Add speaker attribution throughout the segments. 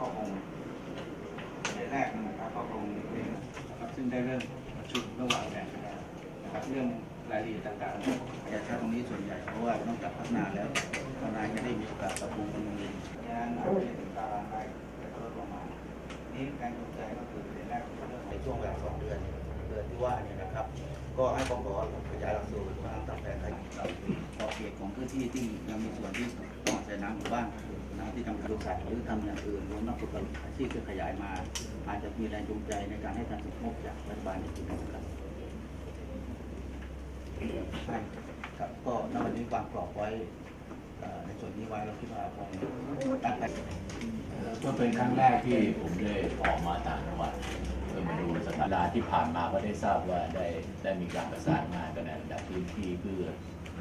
Speaker 1: ก็คงในแรกนะครับก็คงเป็นนะครับซึ่งได้เริ่มประชุมระหว่างแดนนะครับนะครับเรื่องรายละเอียดต่างๆจะใช้ตรงนี้ส่วนใหญ่เพราะว่านอกจากพัฒนาแล้วพัฒนาจะได้มีโอกาสปรับปรุงตรงนี้งานอาจจะถึงตารางรายแต่ก็ลดลงมานี่การจูงใจก็คือในแรกเรื่องในช่วงเวลาสองเดือนเดือนที่ว่าเนี่ยนะครับ ก็ให้กองขอขยายหลักสูตรมาตั้งแต่ขอบเขตของพื้นที่ที่ยังมีส่วนที่ต้องอาศัยน้ำอยู่บ้างน้ำ ที่ทำการศึกษาหรือทำอย่างอื่นรวมนักฝึกอาชีพที่ขยายมา อาจจะมีแรงจูงใจในการให้การสงบจากรัฐบาลในจุดนี้ครับใช่ครับก็นวันนี้วางกรอบไว้ในส่วนนี้ไว้เราคิดว่าคงตั้งแต่
Speaker 2: ก็เป็นครั้งแรกที่ผมได้ออกมาต่างจังหวัดเพื่อมาดูสถานการณ์ที่ผ่านมาก็ได้ทราบว่าได้ได้มีการประสานงานกันในระดับพื้นที่เพื่อ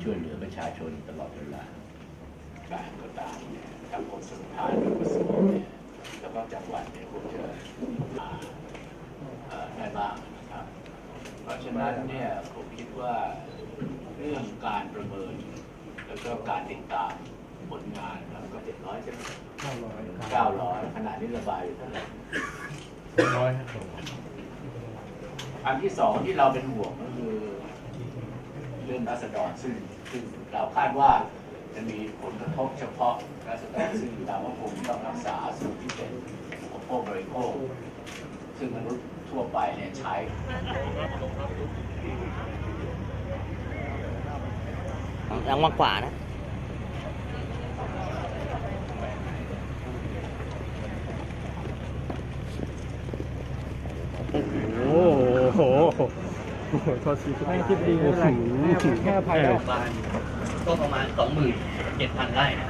Speaker 2: ช่วยเหลือประชาชนตลอดเวลาการก็ตามเนี่ยทางกรม สมุทรฐานหรือกระทรวงเนี่ยแล้วก็จังหวัดเนี่ยคงจะมาเอ่อได้บ้างนะครับ เพราะฉะนั้นเนี่ยผมคิดว่าเรื่องการประเมิน แล้วก็การติดตามผลงานเราก็เจ็ดร้อยใช่ไหม
Speaker 3: เก้าร้อย
Speaker 2: เก้าร้อยขนาดนี้ระบายอยู่เท่าไหร่
Speaker 3: ร้อยครับผม
Speaker 2: อันที่สองที่เราเป็นห่วงก็คือเรื่องรัษฎรซึ่งซึ่งเราคาดว่า จะมีผลกระทบเฉพาะรัษฎรซึ่งเราก็คงต้องรักษาสิ่งที่เป็นอุปโภคบริโภค ซึ่งมนุษย์ทั่วไปเนี่ยใช้
Speaker 4: ยังมากกว่านะ
Speaker 3: โอ้โหโอ้โหโทษทีไม่คิดดีไม่เป็นไรแค่ภัยแล้ว
Speaker 4: บ้าน ก็ประมาณสองหมื่นเจ็ดพันไร่นะ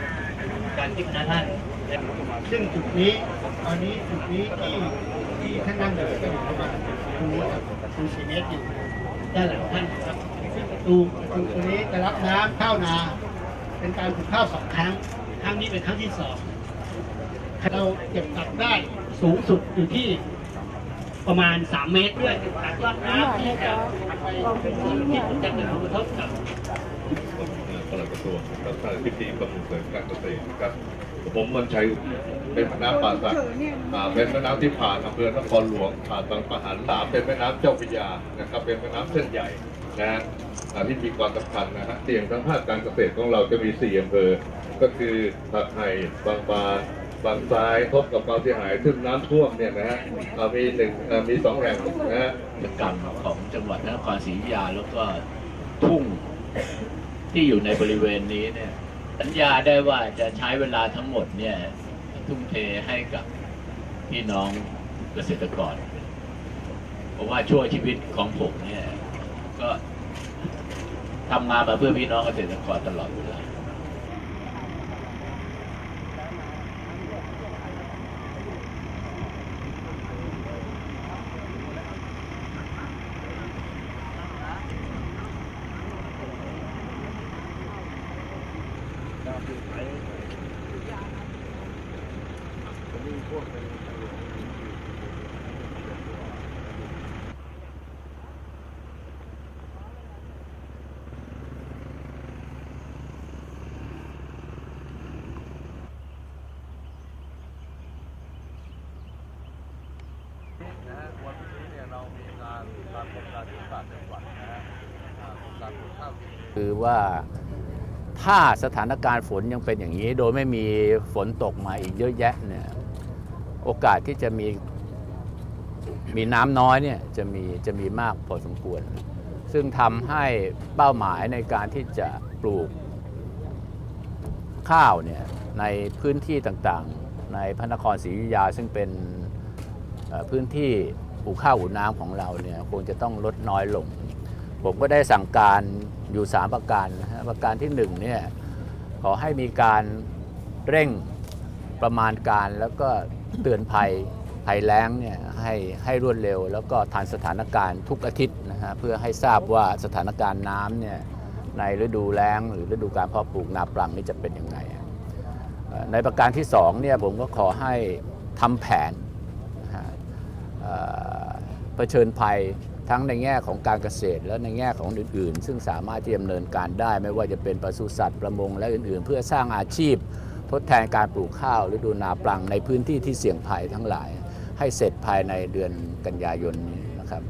Speaker 4: การที่คณะท่าน
Speaker 5: ซึ่งจุดนี้ตอนนี้จุดนี้ที่ที่ท่านนั่งอยู่ก็อยู่ประมาณคูคูสี่เมตรอยู่ด้านหลังท่านครับซึ่งประตูประตูตัวนี้จะรับน้ำเข้านา เป็นการปลูกข้าวสองครั้ง ครั้งนี้เป็นครั้งที่สองเราเก็บกักได้สูงสุดอยู่ที่ ประมาณ 3 เมตรด้วยกักยอดน้ำที่จะที่จะเกิดผลกระทบกับ
Speaker 6: ปลัดกระทรวงและท่านพิธีกรมส่งเสริมการเกษตรนะครับ ผมมันชัยเป็นแม่น้ำป่าสักอ่าเป็นแม่น้ำที่ผ่านอำเภอนครหลวงผ่านบางปะหันสามเป็นแม่น้ำเจ้าพระยานะครับเป็นแม่น้ำเส้นใหญ่นะฮะอ่าที่มีความสำคัญนะฮะเสี่ยงทางภาคการเกษตรของเราจะมีสี่อำเภอก็คือผักไห่บางปาน บางทรายพบกับความเสียหายซึ่งน้ำท่วมเนี่ยนะฮะมีหนึ่งมีสองแห่งนะฮะ
Speaker 2: กิจกรรมของจังหวัดนครศรีอยุธยาแล้วก็ทุ่งที่อยู่ในบริเวณนี้เนี่ยสัญญาได้ว่าจะใช้เวลาทั้งหมดเนี่ยทุ่มเทให้กับพี่น้องเกษตรกร เพราะว่าช่วงชีวิตของผมเนี่ยก็ทำงานมาเพื่อพี่น้องเกษตรกรตลอดเวลา
Speaker 7: วันนี้เนี่ยเรามีงานการโครงการยุทธศาสตร์จังหวัดนะฮะการปลูกข้าว
Speaker 2: คือว่าถ้าสถานการณ์ฝนยังเป็นอย่างนี้ โดยไม่มีฝนตกมาอีกเยอะแยะเนี่ย โอกาสที่จะมีมีน้ำน้อยเนี่ยจะมีจะมีมากพอสมควร ซึ่งทำให้เป้าหมายในการที่จะปลูกข้าวเนี่ยในพื้นที่ต่างๆ ในพระนครศรีอยุธยาซึ่งเป็นพื้นที่ปลูกข้าวหูน้ำของเราเนี่ยคงจะต้องลดน้อยลง ผมก็ได้สั่งการอยู่ 3 ประการนะฮะประการที่1เนี่ยขอให้มีการเร่งประมาณการแล้วก็ เตือนภัยภัยแล้งเนี่ยให้ให้รวดเร็ว แล้วก็ทันสถานการณ์ทุกอาทิตย์นะฮะเพื่อให้ทราบว่าสถานการณ์น้ำเนี่ยในฤดูแล้ง หรือฤดูการเพาะปลูกนาปลังนี่จะเป็นยังไง ในประการที่2เนี่ยผมก็ขอให้ทำแผนนะฮะเอ่อเผชิญภัยทั้งในแง่ของการเกษตรและในแง่ของอื่น ๆ ซึ่งสามารถที่จะดำเนินการได้ ไม่ว่าจะเป็นปศุสัตว์ประมงและอื่น ๆ เพื่อสร้างอาชีพ ทดแทนการปลูกข้าวฤดูนาปลังในพื้นที่ที่เสี่ยงภัยทั้งหลาย ให้เสร็จภายในเดือนกันยายนนี้นะครับ